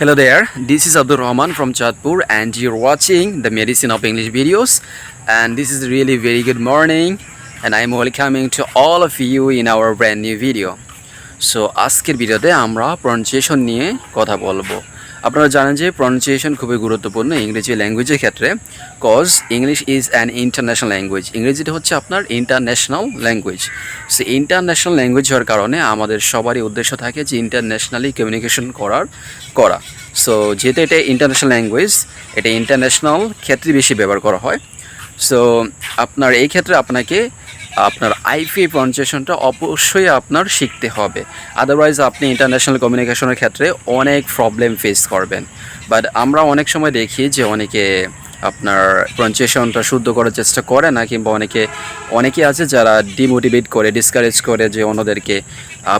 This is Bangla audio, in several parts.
Hello there, this is Abdul Rahman from Chatpur and you're watching the Medicine of English videos and this is really very good morning and I'm welcoming to all of you in our brand new video. So আজকের ভিডিওতে আমরা প্রনাউন্সিয়েশন নিয়ে কথা বলবো আপনারা জানেন যে প্রনাউন্সিয়েশন খুবই গুরুত্বপূর্ণ ইংরেজি ল্যাঙ্গুয়েজের ক্ষেত্রে cause English is an international language ইংরেজিটা হচ্ছে আপনার international language so international language হওয়ার কারণে আমাদের সবারই উদ্দেশ্য থাকে যে ইন্টারন্যাশনালি কমিউনিকেশন করার, করা। সো যেহেতু এটা ইন্টারন্যাশনাল ল্যাঙ্গুয়েজ এটা ইন্টারন্যাশনাল ক্ষেত্রে বেশি ব্যবহার করা হয়। সো আপনার এই ক্ষেত্রে আপনাকে আপনার আইপি প্রনাউন্সিয়েশনটা অবশ্যই আপনার শিখতে হবে। আদারওয়াইজ আপনি ইন্টারন্যাশনাল কমিউনিকেশনের ক্ষেত্রে অনেক প্রবলেম ফেস করবেন। বাট আমরা অনেক সময় দেখি যে অনেকে আপনার প্রনাউন্সিয়েশনটা শুদ্ধ করার চেষ্টা করে না, কিংবা অনেকে অনেকে আছে যারা ডিমোটিভেট করে ডিসকারেজ করে যে অন্যদেরকে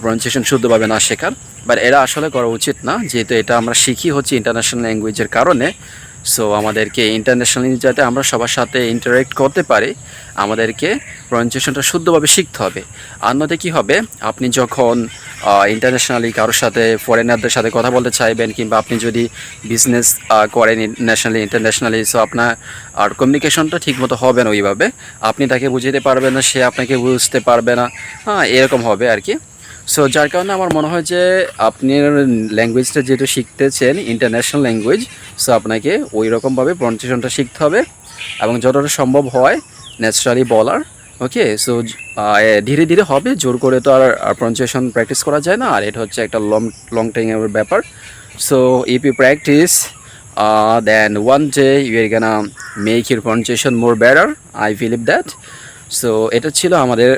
প্রনাউন্সিয়েশন শুদ্ধভাবে না শেখার। বাট এরা আসলে করা উচিত না, যেহেতু এটা আমরা শিখি হচ্ছে ইন্টারন্যাশনাল ল্যাঙ্গুয়েজের কারণে। সো আমাদেরকে ইন্টারন্যাশনালি যাতে আমরা সবার সাথে ইন্টারেক্ট করতে পারি, আমাদেরকে প্রনাউন্সিয়েশনটা শুদ্ধভাবে শিখতে হবে। আর নয়তো কী হবে, আপনি যখন ইন্টারন্যাশনালি কারোর সাথে ফরেনারদের সাথে কথা বলতে চাইবেন কিংবা আপনি যদি বিজনেস করেন ন্যাশনালি ইন্টারন্যাশনালি সো আপনার, আর কমিউনিকেশনটা ঠিকমতো হবে না ওইভাবে, আপনি তাকে বুঝাতে পারবেন না, সে আপনাকে বুঝতে পারবে না। হ্যাঁ এরকম হবে আর কি। সো যার কারণে আমার মনে হয় যে আপনি ল্যাঙ্গুয়েজটা যেহেতু শিখতেছেন ইন্টারন্যাশনাল ল্যাঙ্গুয়েজ সো আপনাকে ওই রকমভাবে প্রনাউন্সিয়েশনটা শিখতে হবে এবং যতটা সম্ভব হয় ন্যাচারালি বলার ওকে সো ধীরে ধীরে হবে, জোর করে তো আর প্রনাউন্সিয়েশন প্র্যাকটিস করা যায় না, আর এটা হচ্ছে একটা লং লং টাইমের ব্যাপার। So if you practice then one day you are gonna make your pronunciation more better I believe that so এটা ছিল আমাদের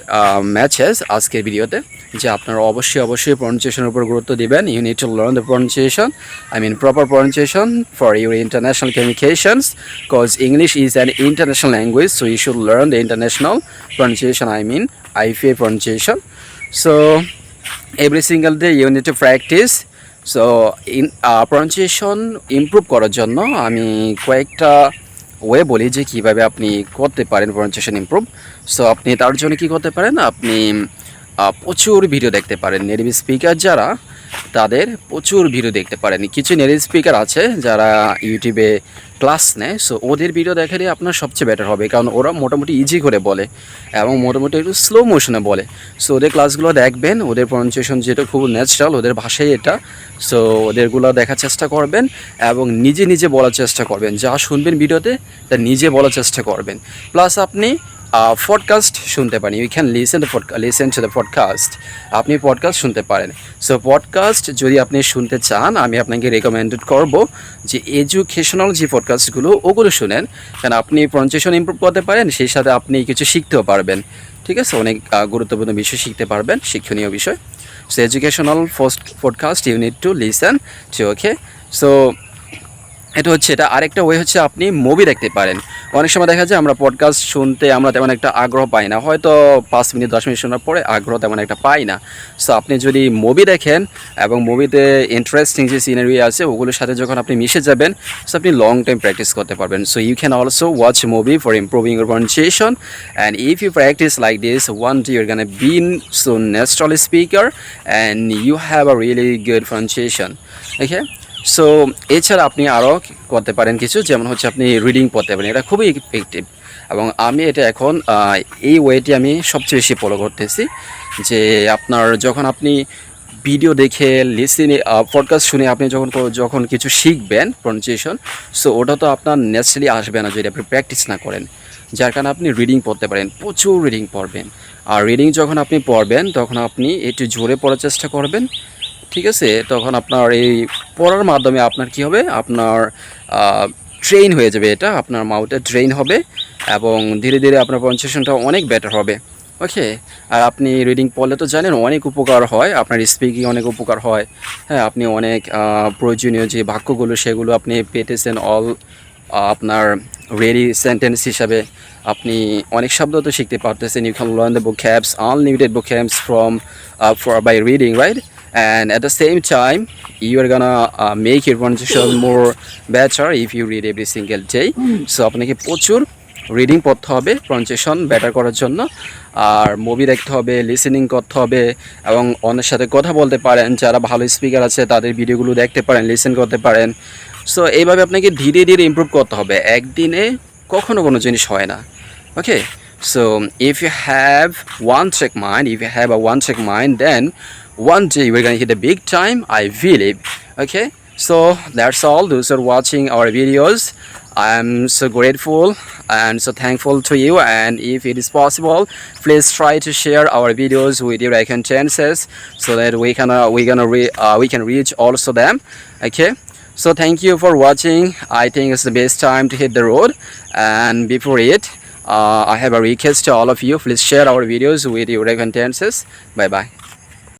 ম্যাচেস আজকের ভিডিওতে যে আপনারা অবশ্যই অবশ্যই প্রনাউন্সিয়েশনের উপর গুরুত্ব দিবেন। You need to learn the pronunciation I mean proper pronunciation for your international communications cause English is an international language so you should learn the international pronunciation I mean IFA pronunciation. So, every single day you need to practice so in pronunciation improve করার জন্য আমি কয়েকটা ওয়ে বলি যে কীভাবে আপনি করতে পারেন প্রনাউন্সিয়েশন ইমপ্রুভ সো আপনি তার জন্য কি করতে পারেন? আপনি প্রচুর ভিডিও দেখতে পারেন নেটিভ স্পিকার যারা, তাদের প্রচুর ভিডিও দেখতে পারেন। কিছু নেটিভ স্পিকার আছে যারা ইউটিউবে ক্লাস নেয় সো ওদের ভিডিও দেখালে আপনার সবচেয়ে বেটার হবে, কারণ ওরা মোটামুটি ইজি করে বলে এবং মোটামুটি একটু স্লো মোশনে বলে। সো ওদের ক্লাসগুলো দেখবেন, ওদের প্রনাউন্সিয়েশন যেটা খুব ন্যাচারাল ওদের ভাষাই এটা। সো ওদেরগুলো দেখার চেষ্টা করবেন এবং নিজে নিজে বলার চেষ্টা করবেন। যা শুনবেন ভিডিওতে, তা নিজে বলার চেষ্টা করবেন। প্লাস আপনি পডকাস্ট শুনতে পারেন। You can listen the listen to the podcast আপনি পডকাস্ট শুনতে পারেন। সো পডকাস্ট যদি আপনি শুনতে চান, আমি আপনাকে রেকমেন্ডেড করব যে এডুকেশনাল যে পডকাস্টগুলো ওগুলো শুনেন। কারণ আপনি প্রনাউন্সিয়েশন ইমপ্রুভ করতে পারেন, সেই সাথে আপনি কিছু শিখতেও পারবেন। ঠিক আছে? অনেক গুরুত্বপূর্ণ বিষয় শিখতে পারবেন, শিক্ষণীয় বিষয়। So educational first podcast you need to listen to okay so এটা হচ্ছে, এটা আরেকটা ওয়ে হচ্ছে আপনি মুভি দেখতে পারেন। অনেক সময় দেখা যায় আমরা পডকাস্ট শুনতে আমরা তেমন একটা আগ্রহ পাই না। হয়তো পাঁচ মিনিট, দশ মিনিট শোনার পরে আগ্রহ তেমন একটা পাই না। সো আপনি যদি মুভি দেখেন এবং মুভিতে ইন্টারেস্টিং যে সিনারি আছে, ওগুলোর সাথে যখন আপনি মিশে যাবেন সো আপনি লং টাইম প্র্যাকটিস করতে পারবেন। So you can also watch movie for improving your pronunciation and if you practice like this one day your gonna be so natural speaker and you have a really good pronunciation okay so এছাড়া আপনি আরও করতে পারেন কিছু, যেমন হচ্ছে আপনি রিডিং পড়তে পারেন, এটা খুবই ইফেক্টিভ এবং আমি এটা এখন এই ওয়েটি আমি সবচেয়ে বেশি ফলো করতেছি, যে আপনার যখন আপনি ভিডিও দেখে লিসিনে পডকাস্ট শুনে আপনি যখন যখন কিছু শিখবেন প্রনাউন্সিয়েশন সো ওটা তো আপনার ন্যাচারালি আসবে না যদি আপনি প্র্যাকটিস না করেন। যার কারণে আপনি রিডিং পড়তে পারেন, প্রচুর রিডিং পড়বেন। আর রিডিং যখন আপনি পড়বেন, তখন আপনি একটু জোরে পড়ার চেষ্টা করবেন ঠিক আছে, তখন আপনার এই পড়ার মাধ্যমে আপনার কি হবে? আপনার ট্রেন হয়ে যাবে এটা, আপনার মাউথে ট্রেন হবে এবং ধীরে ধীরে আপনার প্রনাউন্সিয়েশনটা অনেক বেটার হবে। ওকে আর আপনি রিডিং পড়লে তো জানেন অনেক উপকার হয়, আপনার স্পিকিং অনেক উপকার হয়। হ্যাঁ আপনি অনেক প্রয়োজনীয় যে বাক্যগুলো, সেগুলো আপনি পেতেছেন অল আপনার রেডি সেন্টেন্স হিসাবে। আপনি অনেক শব্দ তো শিখতে পারতেছেন। You can learn the vocabs unlimited vocabs from for by reading right and at the same time you are gonna uh, make your pronunciation more better if you read every single day. So আপনাকে প্রচুর রিডিং পড়তে হবে প্রনাউন্সিয়েশন বেটার করার জন্য। আর মুভি দেখতে হবে লিসেনিং করতে হবে এবং অন্যের সাথে কথা বলতে পারেন। যারা ভালো স্পিকার আছে তাদের ভিডিওগুলো দেখতে পারেন লিসেন করতে পারেন। সো এইভাবে আপনাকে ধীরে ধীরে ইম্প্রুভ করতে হবে। একদিনে কখনো কোনো জিনিস হয় না। Okay? So if you have one trick mind if you have a one trick mind then one day we're gonna hit the big time i believe. Okay? So that's all. Those are watching our videos i'm so grateful and so thankful to you. And if it is possible please try to share our videos with your acquaintances so that we can uh, we gonna re- uh, we can reach also them. Okay? So thank you for watching. I think it's the best time to hit the road. And before it Uh, I have a request to all of you. Please share our videos with your acquaintances. Bye bye.